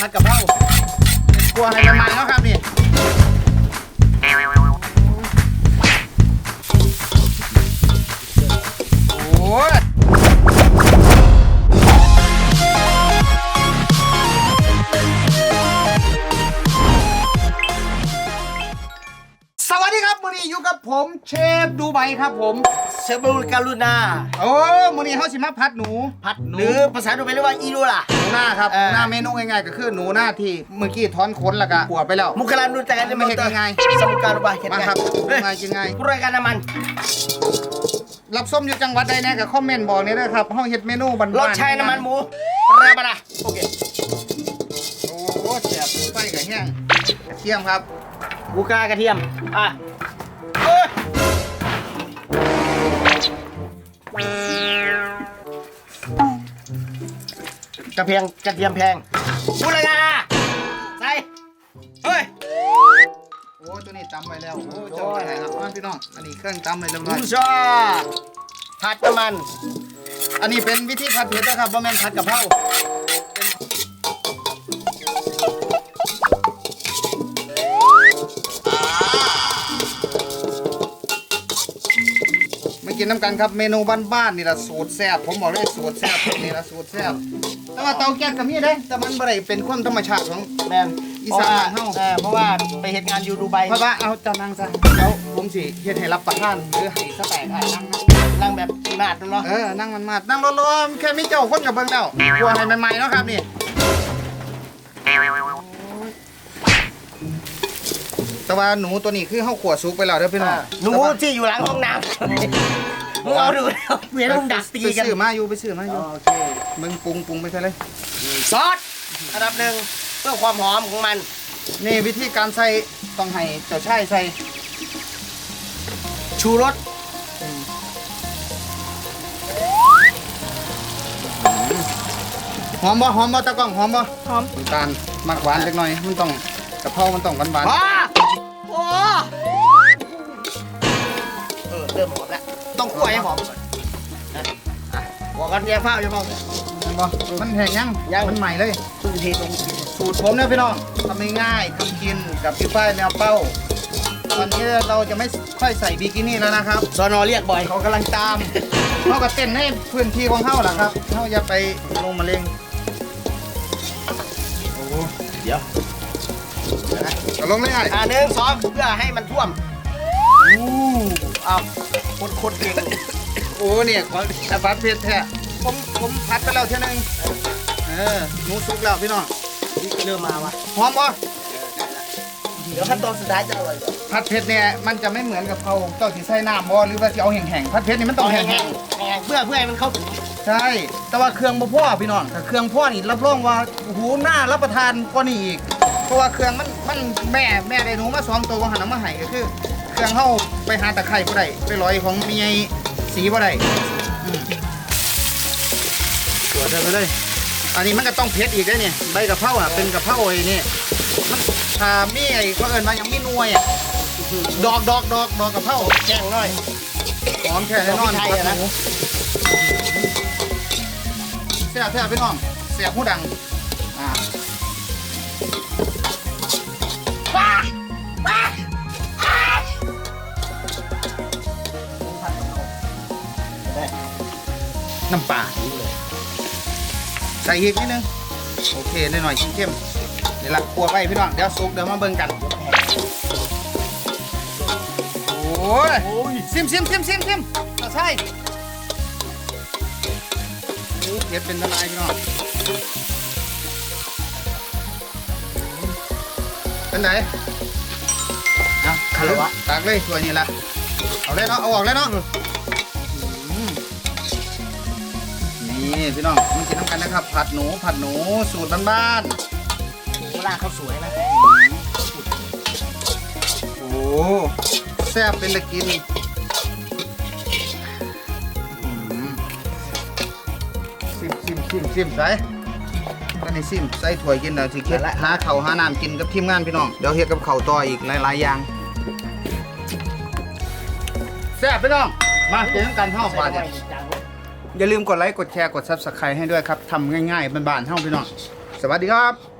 ผัดกะเพราเป็นครัวให้ใหม่ๆเนาะครับนี่ สวัสดีครับมื้อนี้อยู่กับผมเชฟดูไบครับผม เชฟบูการุณาโอ้มื้อนี้เฮาสิมาผัดหนูผัดหนูหรือภาษาดูไปเรียกว่าอีรูล่ะ หนูหน้าครับเออ หน้าเมนูง่ายๆก็คือหนูหน้าที่เมื่อกี้ถอนขนแล้วก็ขัวไปแล้ว มุกลานุจักรไม่เห็นยังไงสมุการุบาเห็นมาไงครับเฮ้ยง่ายกินง่ายผู้รายการน้ำมันรับส้มอยู่จังหวัดใดแน่กับคอมเมนต์บอกเนี่ยนะครับห้องเฮ็ดเมนูบ้านๆรสชายน้ำมันหมูปลาบะนะโอเคโอ้โหแซ่บไฟกับแห้งกระเทียมครับ บูกากระเทียม อะเอ้ยกระเพียงกระเทียมแพงผู้รายการใส่เฮ้ย โอ้ตัวนี้ตำไว้แล้ว โอ้เจ้าไปไหนครับมาพี่น้อง อันนี้เครื่องตำไว้เรียบร้อยผู้ชาผัดน้ำมัน อันนี้เป็นวิธีผัดเผ็ดนะครับบ่แม่นผัดกะเพรา กินน้ำกันครับเมนูบ้านๆนี่ละสูตรแซ่บผมบอกเลยสูตรแซ่บนี่ละสูตรแซ่บแต่ว่าเตาแก๊สก็มีเด้แต่มันบ่ได้เป็นความธรรมชาติของแมนอีสานบ้านเฮาออเพราะว่าไปเหตุงานอยู่ดูไบเพราะว่าเอาเจ้านั่งซะแล้วผมสิเฮ็ดให้รับประทานหรือให้สแต็กอะนั่งนะนั่งแบบนาดเนาะเออนั่งมันมาดนั่งรอๆแค่มีเจ้าคนกับเบิ่งแล้วครัวให้ใหม่ๆเนาะครับนี่ แต่ว่าหนูตัวนี้คือเฮาขัวสุกไปแล้วเด้อพี่น้องหนูที่อยู่หลังห้องน้ำมึงเอาดูแล้วเวียนมึงดักตีไปกันซื้อมาอยู่ไปซื้อมาอยู่โอเคมึงปรุงปรุงไปซะเลยซอสอันดับหนึ่งเพื่อความหอมของมัน นี่วิธีการใส่ต้องให้เจ้าชายใส่ชูรสหอมบ่หอมบ่ตะกล้องหอมบ่หอมน้ำตาลมักหวานเล็กน้อยมันต้องกะเพรามันต้องหวานว้าโองคั่วให้หอมก่อนนะอะบอกกันอย่าเฝ้าอย่าเฝ้าๆเห็นบ่มันแห้งยังยังมันใหม่เลยคุณเทตรงสูตรผมเนี่ยพี่น้องทำง่ายๆทำกินกับพี่ฝ้ายแมวเป้าวันนี้เราจะไม่ค่อยใส่บิกินี่แล้วนะครับสอนอเรียกบ่อยเขากำลังตามเขาก็เต้นให้พื้นที่ของเขาแหละครับเขาอย่าไปลงมาเล็งโอ้โหเดี๋ยวก็ลงเลยไอ้อ่าหนึ่งสองเพื่อให้มันท่วมอู้อ้าว คนคนเก่งโอ้เนี่ยขอพัดเพชรแท้ผมผมพัดไปแล้วเท่านึงเออหนูสุกแล้วพี่น้องนี่เริ่มมาวะหอมบ่เดี๋ยวขั้นตอนสุดท้ายจะอร่อยพัดเพชรเนี่ยมันจะไม่เหมือนกับเขาเจ้าที่ใส่น้ำบ่หรือว่าที่เอาแห้งๆพัดเพชรนี่มันต้องแห้งๆแห้งๆเพื่อเพื่อให้มันเข้าถึงใช่ แต่ว่าเครื่องบ่พ่อพี่น้องถ้าเครื่องพ่อนี่รับรองว่าโอ้โหน่ารับประทานกว่านี้อีกเพราะว่าเครื่องมันมันแม่แม่ได้หนูมาสองตัววางหันเอามาให้ก็คือ เครื่องเฮาไปหาตะไคร้บ่ได้ไปลอยของมีไงสีบ่ได้อืมตัวเดินไปเลยอันนี้มันก็ต้องเผ็ดอีกได้เนี่ยใบกะเพราอะเป็นกะเพราไอ้นี่มันถ้ามีไอ้เขาเอิ้นว่าหยังมีหน่วยอะดอกดอกดอกดอกกะเพราแจ้งหน่อยหอมแค่แน่นอนดอกพริกไทยอะนะหมูแซ่บแซ่บพี่น้องเสียบหูดังอ่าป้า น้ำปลาใส่อีกนิดนึง โอเคหน่อยๆเข้มๆเดี๋ยวละครัวไปพี่น้อง เดี๋ยวซุกเดี๋ยวมาเบิ่งกัน โอ้ยโอ้ยซิมซิมซิมซิมซิมเอาใช่โอ้เผ็ดเป็นทลายพี่น้องเป็นไหนเอาคารวะตากเลยตัวนี้ละเอาเลยเนาะ เอาออกเลยเนาะ นี่พี่น้องมันกินน้ำกันนะครับ ผัดหนูผัดหนูสูตรบ้านโบราณเขาสวยนะๆโอ้แซ่บเป็นตะกินอืมซิมซิมซิมซิมใส่ก็ในซิมใส่ถ้วยกินแล้วสิเค็ดหาข้าวหาน้ำกินกับทีมงานพี่น้องเดี๋ยวเฮ็ดกับข้าวต่ออีกหลายๆอย่างแซ่บพี่น้องมาเจอกันเท่าบาดเนี่ย อย่าลืมกดไลค์กดแชร์กด Subscribe ให้ด้วยครับทำง่ายๆบ้านๆเท่าพี่น้องสวัสดีครับ